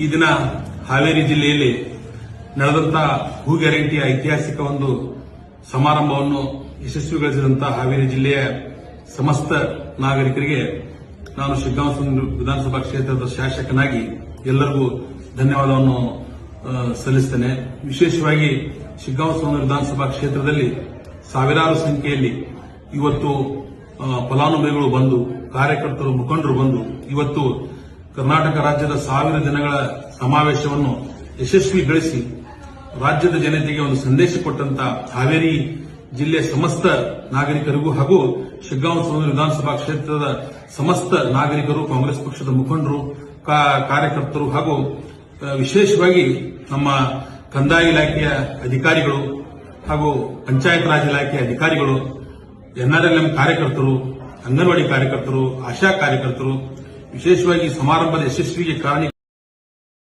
ಈ ದಿನ ಹಾವೇರಿ ಜಿಲ್ಲೆಯಲ್ಲಿ ನಡೆದಂತ ಭೂ ಗ್ಯಾರಂಟಿಯ ಐತಿಹಾಸಿಕ ಒಂದು ಸಮಾರಂಭವನ್ನು ಯಶಸ್ವಿಗೊಳಿಸಿದಂತಹ ಹಾವೇರಿ ಜಿಲ್ಲೆಯ ಸಮಸ್ತ ನಾಗರಿಕರಿಗೆ ನಾನು ಶಿಗ್ಗಾಂವ ವಿಧಾನಸಭಾ ಕ್ಷೇತ್ರದ ಶಾಸಕನಾಗಿ ಎಲ್ಲರಿಗೂ ಧನ್ಯವಾದವನ್ನು ಸಲ್ಲಿಸುತ್ತೇನೆ ವಿಶೇಷವಾಗಿ ಶಿಗ್ಗಾಂವ ವಿಧಾನಸಭಾ ಕ್ಷೇತ್ರದಲ್ಲಿ ಸಾವಿರಾರು ಸಂಖ್ಯೆಯಲ್ಲಿ ಇವತ್ತು ಫಲಾನುಭವಿಗಳು ಬಂದು, ಕಾರ್ಯಕರ್ತರು ಮುಖಂಡರು ಬಂದು ಇವತ್ತು ಕರ್ನಾಟಕ ರಾಜ್ಯದ ಸಾವಿರ ದಿನಗಳ ಸಮಾವೇಶವನ್ನು ಯಶಸ್ವಿಗೊಳಿಸಿ ರಾಜ್ಯದ ಜನತೆಗೆ ಒಂದು ಸಂದೇಶ ಕೊಟ್ಟಂತ ಹಾವೇರಿ ಜಿಲ್ಲೆ ಸಮಸ್ತ ನಾಗರಿಕರಿಗೂ ಹಾಗೂ ಶಿಗ್ಗಾಂವ ಸೌಂದರ್ಯ ವಿಧಾನಸಭಾ ಕ್ಷೇತ್ರದ ಸಮಸ್ತ ನಾಗರಿಕರು, ಕಾಂಗ್ರೆಸ್ ಪಕ್ಷದ ಮುಖಂಡರು ಕಾರ್ಯಕರ್ತರು ಹಾಗೂ ವಿಶೇಷವಾಗಿ ನಮ್ಮ ಕಂದಾಯ ಇಲಾಖೆಯ ಅಧಿಕಾರಿಗಳು ಹಾಗೂ ಪಂಚಾಯತ್ ರಾಜ್ ಇಲಾಖೆಯ ಅಧಿಕಾರಿಗಳು ಎನ್ಆರ್ಎಲ್ಎಂ ಕಾರ್ಯಕರ್ತರು, ಅಂಗನವಾಡಿ ಕಾರ್ಯಕರ್ತರು, ಆಶಾ ಕಾರ್ಯಕರ್ತರು ವಿಶೇಷವಾಗಿ ಸಮಾರಂಭದ ಯಶಸ್ವಿಗೆ ಕಾರಣ